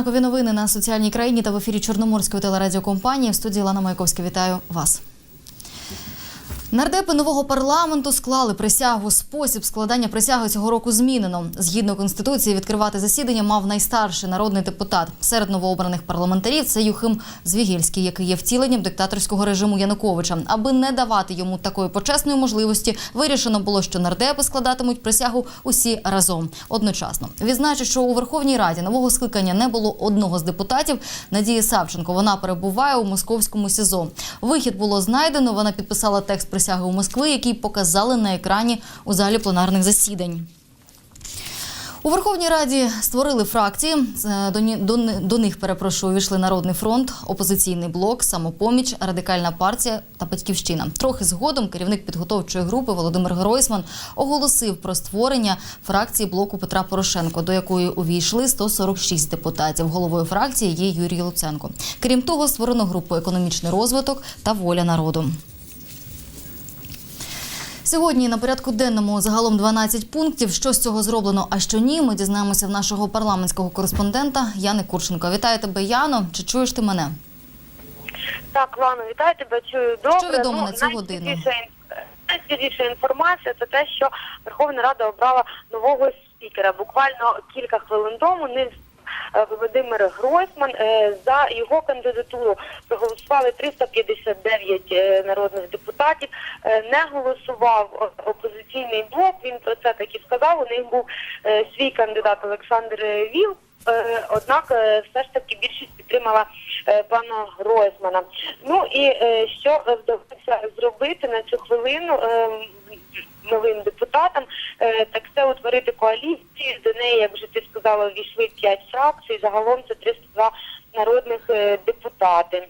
знакові новини на соціальній країні та в ефірі Чорноморської телерадіокомпанії. В студії Лана Маяковська. Вітаю вас. Нардепи нового парламенту склали присягу. Спосіб складання присяги цього року змінено. Згідно конституції, відкривати засідання мав найстарший народний депутат. Серед новообраних парламентарів це Юхим Звігільський, який є втіленням диктаторського режиму Януковича. Аби не давати йому такої почесної можливості, вирішено було, що нардепи складатимуть присягу усі разом одночасно. Відзначу, що у Верховній Раді нового скликання не було одного з депутатів. Надії Савченко. Вона перебуває у московському СІЗО. Вихід було знайдено. Вона підписала текст присяги у Москви, який показали на екрані у залі пленарних засідань. У Верховній Раді створили фракції. Е, До, них перепрошую увійшли Народний фронт, опозиційний блок, самопоміч, радикальна партія та батьківщина. Трохи згодом керівник підготовчої групи Володимир Гройсман оголосив про створення фракції блоку Петра Порошенко, до якої увійшли 146 депутатів. Головою фракції є Юрій Луценко. Крім того, створено групу економічний розвиток та воля народу. Сьогодні на порядку денному загалом 12 пунктів. Що з цього зроблено, а що ні, ми дізнаємося в нашого парламентського кореспондента Яни Курченко. Вітаю тебе, Яно. Чи чуєш ти мене? Так, Лано, вітаю тебе, чую добре. Що відомо на цю годину? Найсвіжіша інформація це те, що Верховна Рада обрала нового спікера. Буквально кілька хвилин тому не Володимир Гройсман е, за його кандидатуру проголосували 359 е, народних депутатів. Е, Не голосував опозиційний блок. Він про це так і сказав. У них був е, свій кандидат Олександр Віл. Е, Однак е, все ж таки більшість підтримала е, пана Гройсмана. Ну і е, що е, вдалося зробити на цю хвилину е, новим депутатам, е, так це утворити коаліцію. До неї, як вже ти сказала, ввійшли п'ять фракцій. Загалом це 302 народних е, депутати.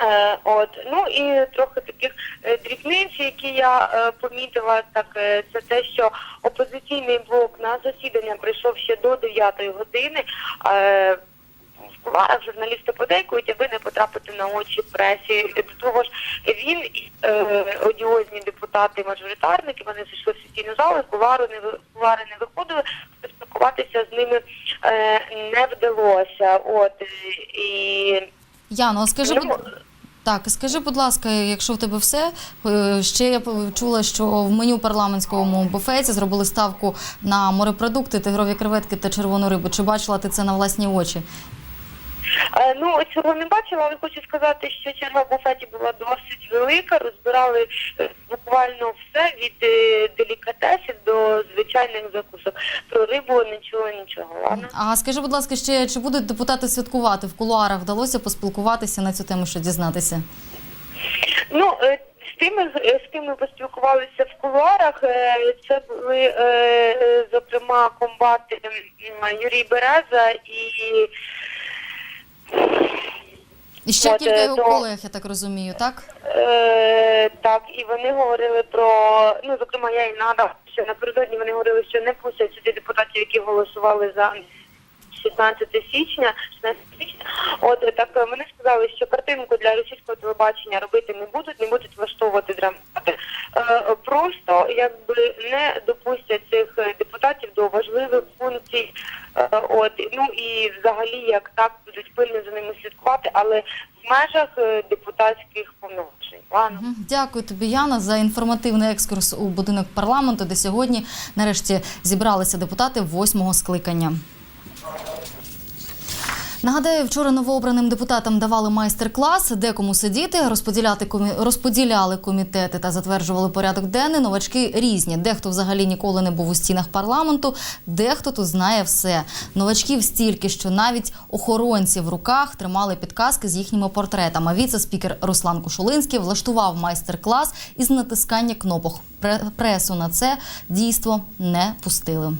Е, От ну і трохи таких е, дрібниць, які я е, помітила, так е, це те, що опозиційний блок на засідання прийшов ще до 9 години. Е, в журналісти подейкують, аби не потрапити на очі пресі. До того ж, він і е, одіозні депутати, мажоритарники, вони зайшли в сесійну залу, кулуари не кулуари не виходили, спілкуватися з ними е, не вдалося. От е, і Яно, а скажи, Ну, так, скажи, будь ласка, якщо в тебе все е, ще я чула, що в меню парламентському буфеті зробили ставку на морепродукти, тигрові креветки та червону рибу. Чи бачила ти це на власні очі? Е, Ну, цього не бачила, але хочу сказати, що черга в буфеті була досить велика. Розбирали е, буквально все від е, делікатесів до звичайних закусок. Про рибу не чула нічого. Ладно? А скажи, будь ласка, ще чи будуть депутати святкувати в кулуарах? Вдалося поспілкуватися на цю тему, що дізнатися? Ну, з тими, з ким ми поспілкувалися в кулуарах, це були, зокрема, комбати Юрій Береза і І ще От, кілька е, його то- колег, я так розумію, так? Е, так, і вони говорили про, ну, зокрема, я і нагадав, що напередодні вони говорили, що не пустять сюди депутатів, які голосували за 16 січня, 16 січня. От е, так е, вони сказали, що картинку для російського телебачення робити не будуть, не будуть влаштовувати драмати. Е, просто якби не допустять цих е, депутатів до важливих функцій. Е, от ну і взагалі як так будуть пильно за ними слідкувати, але в межах е, депутатських повноважень. Ладно. Дякую тобі, Яна, за інформативний екскурс у будинок парламенту, де сьогодні нарешті зібралися депутати восьмого скликання. Нагадаю, вчора новообраним депутатам давали майстер-клас, де кому сидіти, розподіляти розподіляли комітети та затверджували порядок денний. Новачки різні. Дехто взагалі ніколи не був у стінах парламенту, дехто тут знає все. Новачків стільки, що навіть охоронці в руках тримали підказки з їхніми портретами. Віце-спікер Руслан Кушулинський влаштував майстер-клас із натискання кнопок. Пре- Пресу на це дійство не пустили.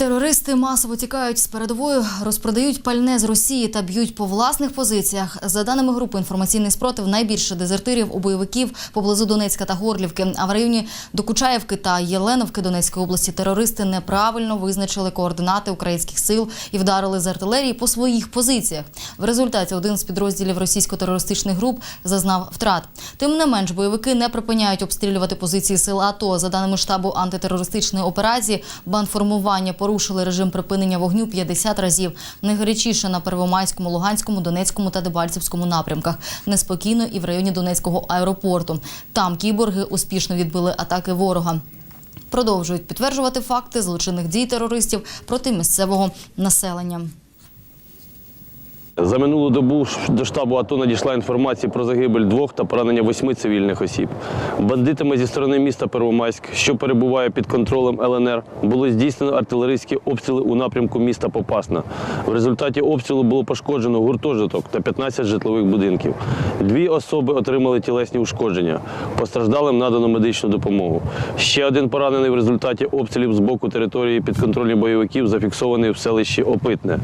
Терористи масово тікають з передової, розпродають пальне з Росії та б'ють по власних позиціях. За даними групи інформаційний спротив, найбільше дезертирів у бойовиків поблизу Донецька та Горлівки. А в районі Докучаєвки та Єленовки Донецької області терористи неправильно визначили координати українських сил і вдарили з артилерії по своїх позиціях. В результаті один з підрозділів російсько-терористичних груп зазнав втрат. Тим не менш, бойовики не припиняють обстрілювати позиції сил АТО. За даними штабу антитерористичної операції, банформування бандформування порушили режим припинення вогню 50 разів. Найгарячіше на Первомайському, Луганському, Донецькому та Дебальцевському напрямках. Неспокійно і в районі Донецького аеропорту. Там кіборги успішно відбили атаки ворога. Продовжують підтверджувати факти злочинних дій терористів проти місцевого населення. За минулу добу до штабу АТО надійшла інформація про загибель двох та поранення восьми цивільних осіб. Бандитами зі сторони міста Первомайськ, що перебуває під контролем ЛНР, було здійснено артилерійські обстріли у напрямку міста Попасна. В результаті обстрілу було пошкоджено гуртожиток та 15 житлових будинків. Дві особи отримали тілесні ушкодження. Постраждалим надано медичну допомогу. Ще один поранений в результаті обстрілів з боку території підконтрольних бойовиків зафіксований в селищі Опитне.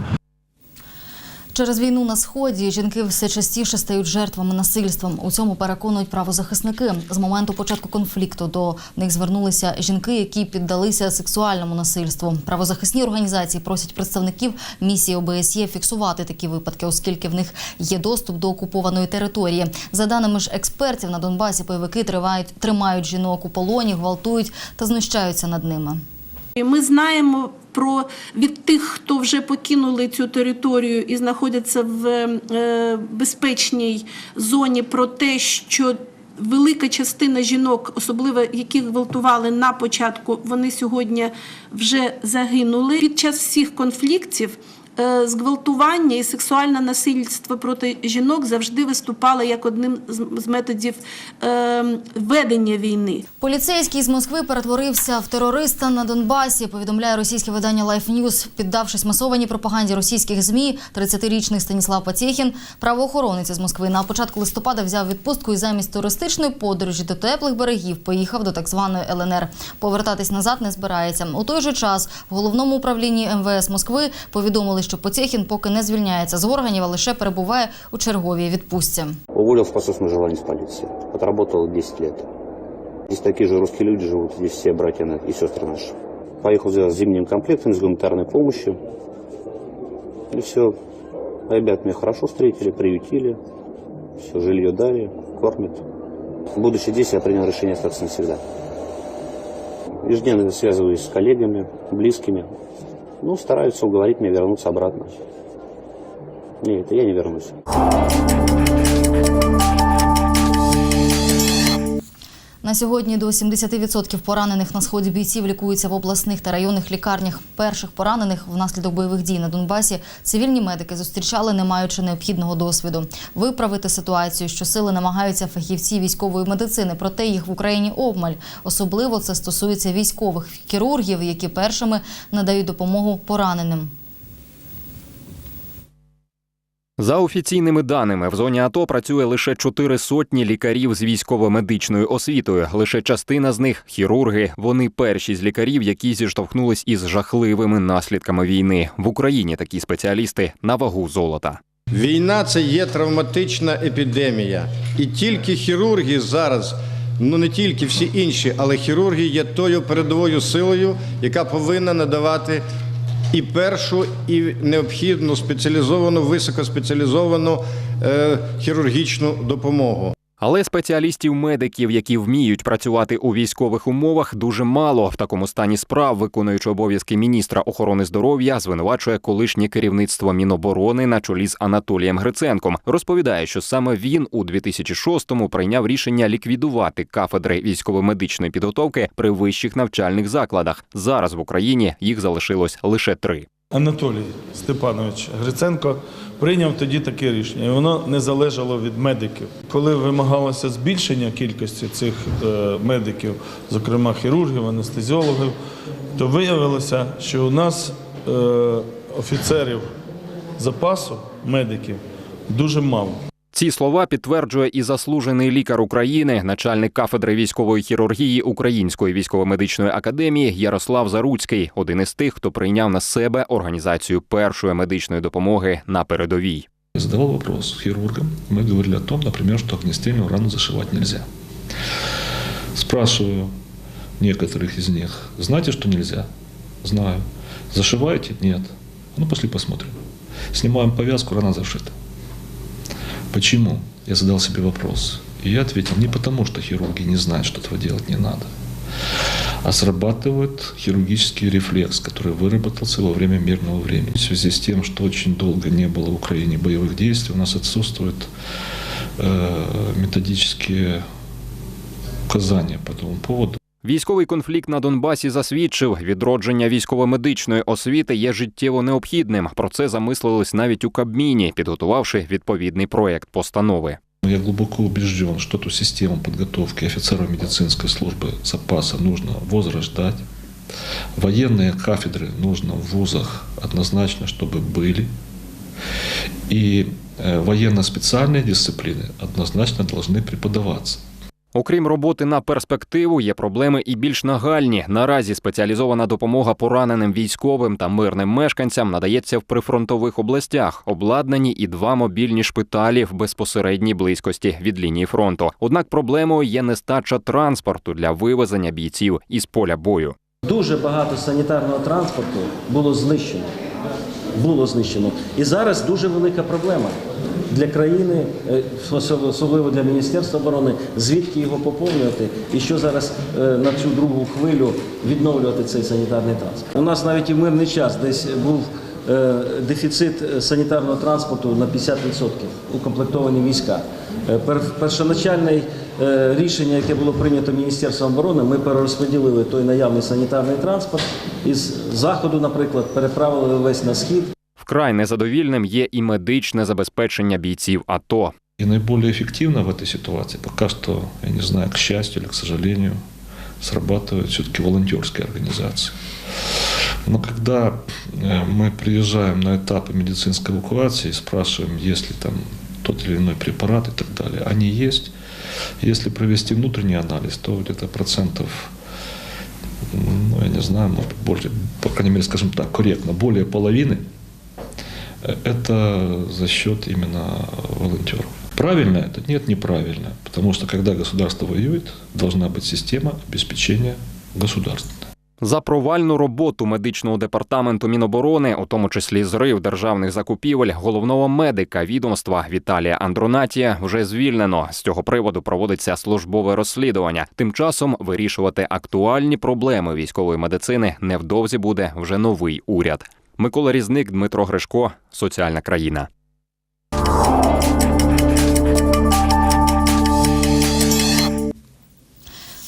Через війну на сході жінки все частіше стають жертвами насильством. У цьому переконують правозахисники. З моменту початку конфлікту до них звернулися жінки, які піддалися сексуальному насильству. Правозахисні організації просять представників місії ОБСЄ фіксувати такі випадки, оскільки в них є доступ до окупованої території. За даними ж експертів, на Донбасі бойовики тривають тримають жінок у полоні, гвалтують та знущаються над ними. Ми знаємо про від тих, хто вже покинули цю територію і знаходяться в е, безпечній зоні, про те, що велика частина жінок, особливо яких гвалтували на початку, вони сьогодні вже загинули. Під час всіх конфліктів зґвалтування і сексуальне насильство проти жінок завжди виступало як одним з- методів е, ведення війни. Поліцейський з Москви перетворився в терориста на Донбасі. Повідомляє російське видання Life News. Піддавшись масованій пропаганді російських змі, 30-річний Станіслав Патєхін, правоохоронець з Москви, на початку листопада взяв відпустку і замість туристичної подорожі до теплих берегів поїхав до так званої ЛНР. Повертатись назад не збирається. У той же час в головному управлінні МВС Москви повідомили, що Патєхін поки не звільняється з органів, а лише перебуває у черговій відпустці. Уволился по с полиции. Отработал 10 лет. Здесь такие же русские люди живут, здесь все братья и сестры наши. Поехал за зимним комплектом, с гуманитарной помощью. И все. Ребят меня хорошо встретили, приютили. Все, жилье дали, кормят. Будучи здесь, я принял решение остаться навсегда. Ежедневно связываюсь с коллегами, близкими. Ну, стараются уговорить меня вернуться обратно. Нет, я не вернусь. На сьогодні до 70% поранених на сході бійців лікуються в обласних та районних лікарнях. Перших поранених внаслідок бойових дій на Донбасі цивільні медики зустрічали, не маючи необхідного досвіду. Виправити ситуацію, що сили намагаються фахівці військової медицини, проте їх в Україні обмаль. Особливо це стосується військових хірургів, які першими надають допомогу пораненим. За офіційними даними, в зоні АТО працює лише чотири сотні лікарів з військово-медичною освітою. Лише частина з них хірурги. Вони перші з лікарів, які зіштовхнулись із жахливими наслідками війни. В Україні такі спеціалісти на вагу золота. Війна це є травматична епідемія. І тільки хірурги зараз, ну не тільки всі інші, але хірурги є тою передовою силою, яка повинна надавати і першу, і необхідну спеціалізовану, високоспеціалізовану е, хірургічну допомогу. Але спеціалістів-медиків, які вміють працювати у військових умовах, дуже мало. В такому стані справ, виконуючи обов'язки міністра охорони здоров'я, звинувачує колишнє керівництво Міноборони на чолі з Анатолієм Гриценком. Розповідає, що саме він у 2006-му прийняв рішення ліквідувати кафедри військово-медичної підготовки при вищих навчальних закладах. Зараз в Україні їх залишилось лише три. Анатолій Степанович Гриценко прийняв тоді таке рішення, і воно не залежало від медиків. Коли вимагалося збільшення кількості цих е, медиків, зокрема хірургів, анестезіологів, то виявилося, що у нас е, офіцерів запасу медиків дуже мало. Ці слова підтверджує і заслужений лікар України, начальник кафедри військової хірургії Української військово-медичної академії Ярослав Заруцький, один із тих, хто прийняв на себе організацію першої медичної допомоги на передовій. Я задавал вопрос хирургам. Мы говорили о том, например, что огнестрельную рану зашивать нельзя. Спрашиваю некоторых из них, знаете, что нельзя? Знаю. Зашиваете? Нет. Ну, пошли посмотрим. Снимаем повязку, рана зашита. Почему? Я задал себе вопрос. И я ответил, не потому, что хирурги не знают, что этого делать не надо, а срабатывает хирургический рефлекс, который выработался во время мирного времени. В связи с тем, что очень долго не было в Украине боевых действий, у нас отсутствуют э, методические указания по этому поводу. Військовий конфлікт на Донбасі засвідчив, відродження військово-медичної освіти є життєво необхідним. Про це замислились навіть у Кабміні, підготувавши відповідний проект постанови. Я глубоко убежден, что эту систему подготовки офицеров медицинской службы запаса нужно возрождать. Военные кафедры нужно в вузах однозначно, чтобы были. И э, военно-специальные дисциплины однозначно должны преподаваться. Окрім роботи на перспективу, є проблеми і більш нагальні. Наразі спеціалізована допомога пораненим військовим та мирним мешканцям надається в прифронтових областях. Обладнані і два мобільні шпиталі в безпосередній близькості від лінії фронту. Однак проблемою є нестача транспорту для вивезення бійців із поля бою. Дуже багато санітарного транспорту було знищено. Було знищено. І зараз дуже велика проблема для країни, е, особливо для Міністерства оборони, звідки його поповнювати і що зараз е, на цю другу хвилю відновлювати цей санітарний транспорт. У нас навіть і в мирний час десь був е, дефіцит санітарного транспорту на 50% укомплектовані війська. Першоначальне рішення, яке було прийнято Міністерством оборони, ми перерозподілили той наявний санітарний транспорт із заходу, наприклад, переправили весь на схід. Вкрай незадовільним є і медичне забезпечення бійців АТО. И наиболее эффективно в этой ситуации пока что, я не знаю, к счастью или к сожалению, срабатывают все-таки волонтерские организации. Но когда э, мы приезжаем на этапы медицинской эвакуации и спрашиваем, есть ли там тот или иной препарат и так далее, они есть. Если провести внутренний анализ, то где-то процентов, ну, я не знаю, может быть, больше, по крайней мере, скажем так, корректно, более половины э, это за счет именно волонтеров. Правильно это? Нет, неправильно. Потому что когда государство воюет, должна быть система обеспечения государственная. За провальну роботу медичного департаменту Міноборони, у тому числі зрив державних закупівель, головного медика відомства Віталія Андронатія вже звільнено. З цього приводу проводиться службове розслідування. Тим часом вирішувати актуальні проблеми військової медицини невдовзі буде вже новий уряд. Микола Різник, Дмитро Гришко, Соціальна країна.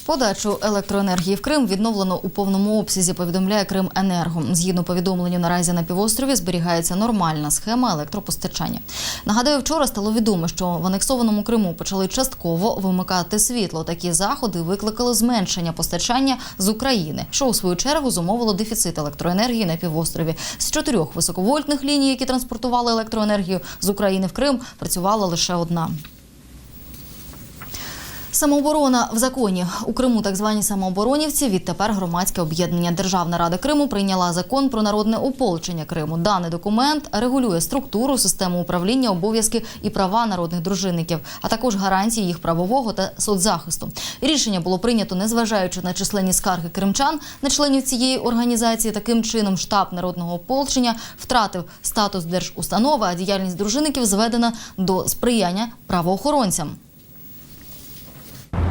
Подачу електроенергії в Крим відновлено у повному обсязі. Повідомляє Крименерго. Згідно повідомленню, наразі на півострові зберігається нормальна схема електропостачання. Нагадаю, вчора стало відомо, що в анексованому Криму почали частково вимикати світло. Такі заходи викликали зменшення постачання з України, що у свою чергу зумовило дефіцит електроенергії на півострові. З чотирьох високовольтних ліній, які транспортували електроенергію з України в Крим, працювала лише одна. Самооборона в законі у Криму. Так звані самооборонівці. Відтепер громадське об'єднання Державна рада Криму прийняла закон про народне ополчення Криму. Даний документ регулює структуру, систему управління, обов'язки і права народних дружинників, а також гарантії їх правового та соцзахисту. Рішення було прийнято, незважаючи на численні скарги кримчан на членів цієї організації. Таким чином, штаб народного ополчення втратив статус держустанови, а діяльність дружинників зведена до сприяння правоохоронцям.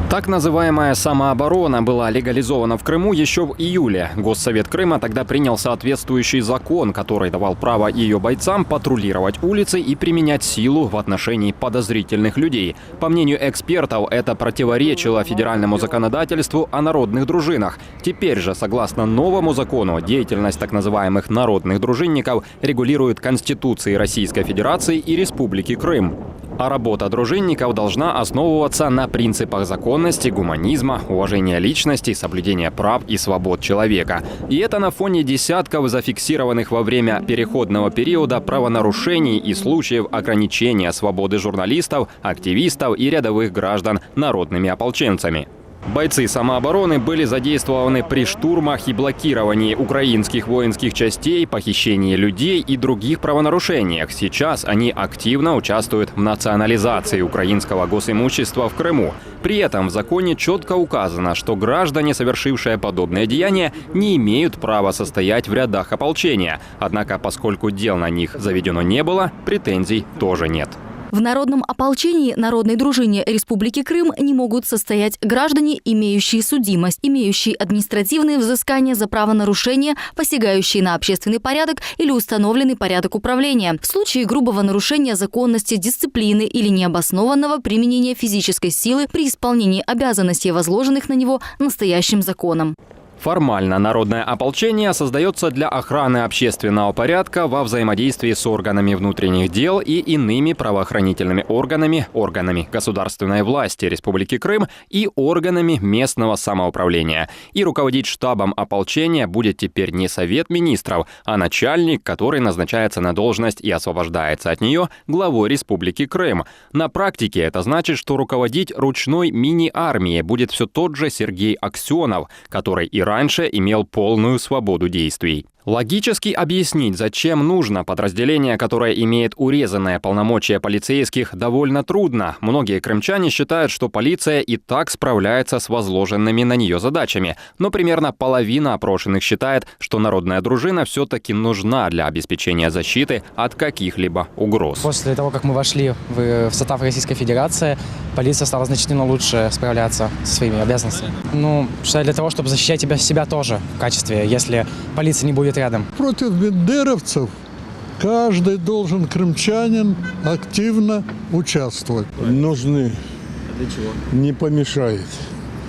Так называемая самооборона была легализована в Крыму еще в июле. Госсовет Крыма тогда принял соответствующий закон, который давал право ее бойцам патрулировать улицы и применять силу в отношении подозрительных людей. По мнению экспертов, это противоречило федеральному законодательству о народных дружинах. Теперь же, согласно новому закону, деятельность так называемых народных дружинников регулирует Конституции Российской Федерации и Республики Крым. А работа дружинников должна основываться на принципах закона цивилизованности, гуманизма, уважения личности, соблюдения прав и свобод человека. И это на фоне десятков зафиксированных во время переходного периода правонарушений и случаев ограничения свободы журналистов, активистов и рядовых граждан народными ополченцами. Бойцы самообороны были задействованы при штурмах и блокировании украинских воинских частей, похищении людей и других правонарушениях. Сейчас они активно участвуют в национализации украинского госимущества в Крыму. При этом в законе четко указано, что граждане, совершившие подобные деяния, не имеют права состоять в рядах ополчения. Однако, поскольку дел на них заведено не было, претензий тоже нет. В народном ополчении Народной дружине Республики Крым не могут состоять граждане, имеющие судимость, имеющие административные взыскания за правонарушения, посягающие на общественный порядок или установленный порядок управления. В случае грубого нарушения законности, дисциплины или необоснованного применения физической силы при исполнении обязанностей, возложенных на него настоящим законом. Формально народное ополчение создается для охраны общественного порядка во взаимодействии с органами внутренних дел и иными правоохранительными органами, органами государственной власти Республики Крым и органами местного самоуправления. И руководить штабом ополчения будет теперь не Совет министров, а начальник, который назначается на должность и освобождается от нее главой Республики Крым. На практике это значит, что руководить ручной мини-армией будет все тот же Сергей Аксенов, который и раньше имел полную свободу действий. Логически объяснить, зачем нужно подразделение, которое имеет урезанное полномочия полицейских, довольно трудно. Многие крымчане считают, что полиция и так справляется с возложенными на нее задачами. Но примерно половина опрошенных считает, что народная дружина все-таки нужна для обеспечения защиты от каких-либо угроз. После того, как мы вошли в, в состав Российской Федерации, полиция стала значительно лучше справляться со своими обязанностями. Ну, что для того, чтобы защищать себя тоже в качестве, если полиция не будет рядом. Против бендеровцев каждый должен крымчанин активно участвовать. Нужны. Для чего? Не помешает.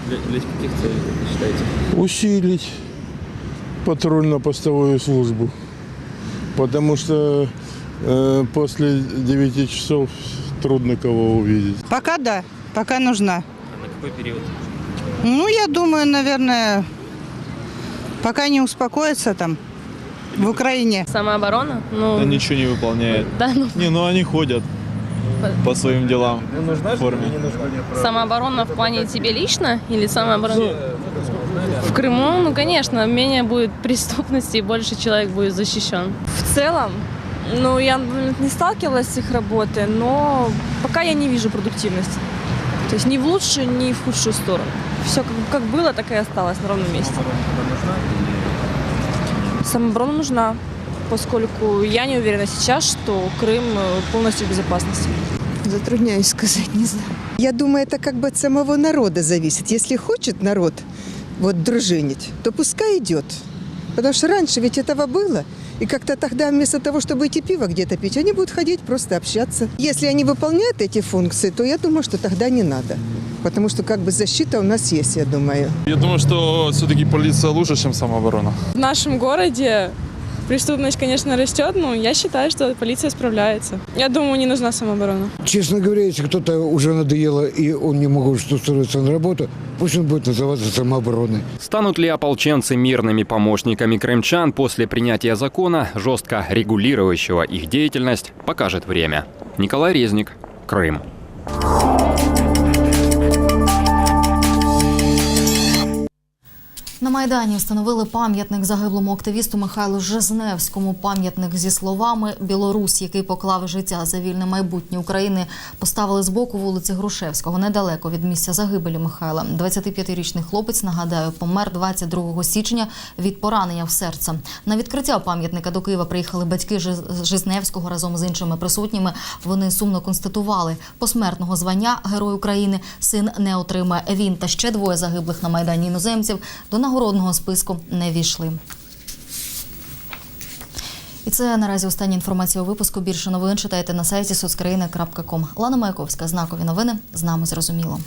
Для, для каких целей, как считаете? Усилить патрульно-постовую службу. Потому что э, после 9 часов трудно кого увидеть. Пока да, пока нужна. А на какой период? Ну, я думаю, наверное, пока не успокоится там в Украине. Самооборона? Ну, Да ничего не выполняет. да, ну, Не, ну они ходят по своим делам в форме. самооборона в плане тебе лично или самооборона? В Крыму, ну, конечно, менее будет преступности и больше человек будет защищен. В целом, ну, я не сталкивалась с их работой, но пока я не вижу продуктивности. То есть ни в лучшую, ни в худшую сторону. Все как, как было, так и осталось на ровном месте. Самооборона нужна, поскольку я не уверена сейчас, что Крым э, полностью в безопасности. Затрудняюсь сказать, не знаю. Я думаю, это как бы от самого народа зависит. Если хочет народ вот дружинить, то пускай идет. Потому что раньше ведь этого было. И как-то тогда вместо того, чтобы идти пиво где-то пить, они будут ходить просто общаться. Если они выполняют эти функции, то я думаю, что тогда не надо. Потому что как бы защита у нас есть, я думаю. Я думаю, что все-таки полиция лучше, чем самооборона. В нашем городе преступность, конечно, растет, но я считаю, что полиция справляется. Я думаю, не нужна самооборона. Честно говоря, если кто-то уже надоело и он не может устроиться на работу, пусть он будет называться самообороной. Станут ли ополченцы мирными помощниками крымчан после принятия закона, жестко регулирующего их деятельность, покажет время. Николай Резник, Крым. На Майдані встановили пам'ятник загиблому активісту Михайлу Жизневському. Пам'ятник зі словами Білорусь, який поклав життя за вільне майбутнє України, поставили з боку вулиці Грушевського, недалеко від місця загибелі Михайла. 25-річний хлопець, нагадаю, помер 22 січня від поранення в серце. На відкриття пам'ятника до Києва приїхали батьки Жи- Жизневського разом з іншими присутніми. Вони сумно констатували посмертного звання Герой України син не отримає. Він та ще двоє загиблих на майдані іноземців до нагородного списку не війшли. І це наразі остання інформація у випуску. Більше новин читайте на сайті соцкраїни.ком. Лана Маяковська, знакові новини. З нами зрозуміло.